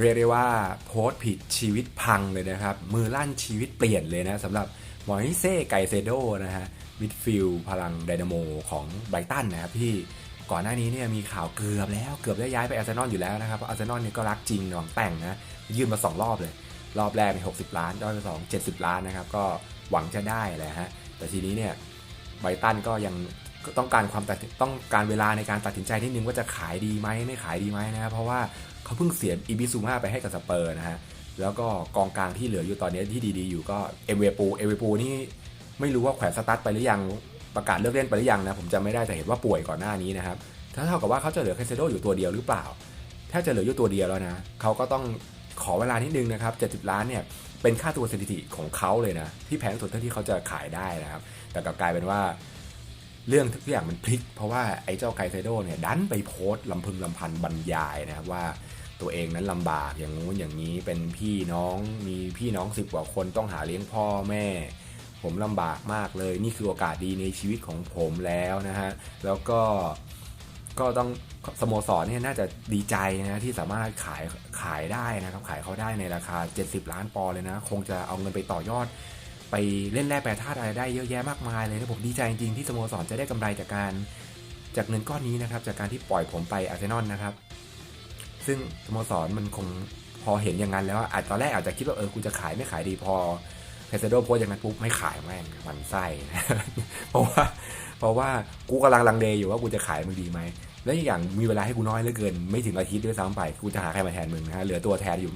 เรียกได้ว่าโพสต์ผิดชีวิตพังเลยนะครับ มือลั่นชีวิตเปลี่ยนเลยนะสำหรับมอริเซ่ไกเซโดนะฮะมิดฟิลพลังไดนาโมของไบรตันนะครับที่ก่อนหน้านี้เนี่ยมีข่าวเกือบแล้วเกือบได้ย้ายไปอาร์เซนอลอยู่แล้วนะครับเพราะอาร์เซนอลเนี่ยก็รักจริงหวังแต่งนะยื่นมา 2 รอบเลย รอบแรกเป็น60 ล้านรอบที่สอง70 ล้านนะครับก็หวังจะได้แหละฮะแต่ทีนี้เนี่ยไบตันก็ยังต้องการความตต้องการเวลาในการตัดสินใจนิดนึงว่าจะขายดีไหมไม่ขายดีไหมนะครับเพราะว่า เขาเพิ่งเสียอีบิซูมาไปให้กับสเปอร์นะฮะ แล้วก็กองกลางที่เหลืออยู่ตอนนี้ที่ดีๆอยู่ก็เอเวปูเอเวปูนี่ไม่รู้ว่าแขวนสตาร์ทไปหรือยังประกาศเลิกเล่นไปหรือยังนะผมจำไม่ได้แต่เห็นว่าป่วยก่อนหน้านี้นะครับถ้าเท่ากับว่าเขาจะเหลือแคเซโดอยู่ตัวเดียวหรือเปล่า ถ้าจะเหลืออยู่ตัวเดียวแล้วนะเขาก็ต้องขอเวลานิดนึงนะครับ 70 ล้านเนี่ยเป็นค่าตัวสถิติของเขาเลยนะที่แพงที่สุดเท่าที่เขาจะขายได้นะครับ แต่กลับกลายเป็นว่า เรื่องทุกอย่างมันพลิก เพราะว่าไอ้เจ้าไกเซโดเนี่ยดันไปโพสต์ลำพึงลำพันบรรยายนะครับว่าตัวเองนั้นลำบากอย่างงู้นอย่างนี้เป็นพี่น้องมีพี่น้องสิบกว่าคนต้องหาเลี้ยงพ่อแม่ ผมลำบากมากเลย นี่คือโอกาสดีในชีวิตของผมแล้วนะฮะแล้วก็ก็ต้องสโมสรเนี่ยน่าจะดีใจนะที่สามารถขายขายได้นะครับขายเขาได้ในราคา 70 ล้านปอนด์เลยนะ คงจะเอาเงินไปต่อยอด ไปเล่นแร่แปรธาตุอะไรได้เยอะแยะมากมายเลยนะผมดีใจจริงๆที่สโมสรจะได้กำไรจากการจากเงินก้อนนี้นะครับ จากการที่ปล่อยผมไปอาร์เซนอลนะครับ ซึ่งสโมสรมันคงพอเห็นอย่างนั้นแล้วอาจตอนแรกอาจจะคิดว่าเออกูจะขายไม่ขายดีพอเพเซโดโพสอย่างนั้นปุ๊บไม่ขายแม่งมันไส้นะเพราะว่าเพราะว่ากูกำลังลังเลอยู่ว่ากูจะขายมึงดีไหมและอีกอย่างมีเวลาให้กูน้อยเหลือเกิน ไม่ถึงอาทิตย์ด้วยซ้ำไปกูจะหาใครมาแทนมึงนะฮะเหลือตัวแทนอยู่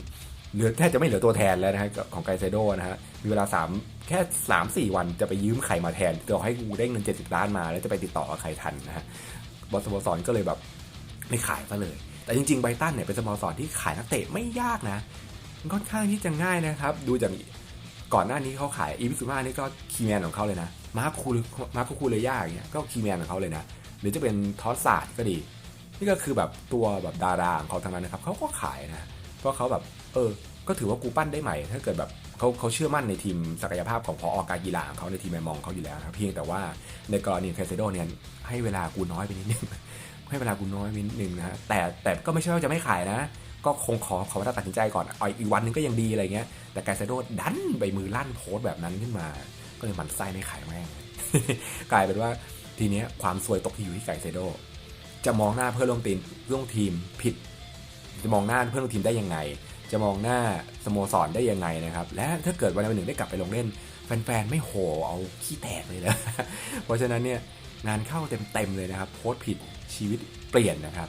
เหลือแทบจะไม่เหลือตัวแทนแล้วนะฮะของไกเซโดนะฮะมีเวลาสามแค่สามสี่วันจะไปยืมใครมาแทนต่อให้กูได้เงินเจ็ดสิบล้านมา แล้วจะไปติดต่อกับใครทันนะฮะบอสโมสรก็เลยแบบไม่ขายซะเลย แต่จริงๆไบตันเนี่ยเป็นสโมสรที่ขายนักเตะไม่ยากนะมันค่อนข้างที่จะง่ายนะครับ ดูจากก่อนหน้านี้เขาขายอีวิสุมานี่ก็คีแมนของเขาเลยนะมาร์คคูมาร์คคูเลยยากอย่างเงี้ยก็คีแมนของเขาเลยนะหรือจะเป็นทอสซาดก็ดี นี่ก็คือแบบตัวแบบดาราของเขาทั้งนั้นนะครับเขาก็ขายนะ เพราะเขาแบบเออ ก็ถือว่ากูปั้นได้ใหม่ ถ้าเกิดแบบเขาเขาเชื่อมั่นในทีมศักยภาพของพออการกีฬาของเขาในทีมแมมองเขาอยู่แล้วนะครับเพียงแต่ว่าในกรณีเคเซโดเนี่ยให้เวลากูน้อยไปนิดนึงให้เวลากูน้อยไปนิดนึงนะแต่แต่ก็ไม่ใช่ว่าจะไม่ขายนะก็คงขอขอเวลาตัดสินใจก่อนออีกวันนึงก็ยังดีอะไรเงี้ย แต่ไกเซโดดันไปมือลั่นโพสต์แบบนั้นขึ้นมา ก็เลยมันไส้ไม่ขายแม่ง กลายเป็นว่าทีเนี้ยความซวยตกที่อยู่ที่ไกเซโด จะมองหน้าเพื่อนร่วมทีมร่วมทีมผิด จะมองหน้าเพื่อนร่วมทีมได้ยังไง จะมองหน้าสโมสรได้ยังไงนะครับ และถ้าเกิดวันใดวันหนึ่งได้กลับไปลงเล่น แฟนๆ ไม่โหเอาขี้แตกเลยนะ เพราะฉะนั้นเนี่ยงานเข้าเต็มๆเลยนะครับ โพสต์ผิดชีวิตเปลี่ยนนะครับ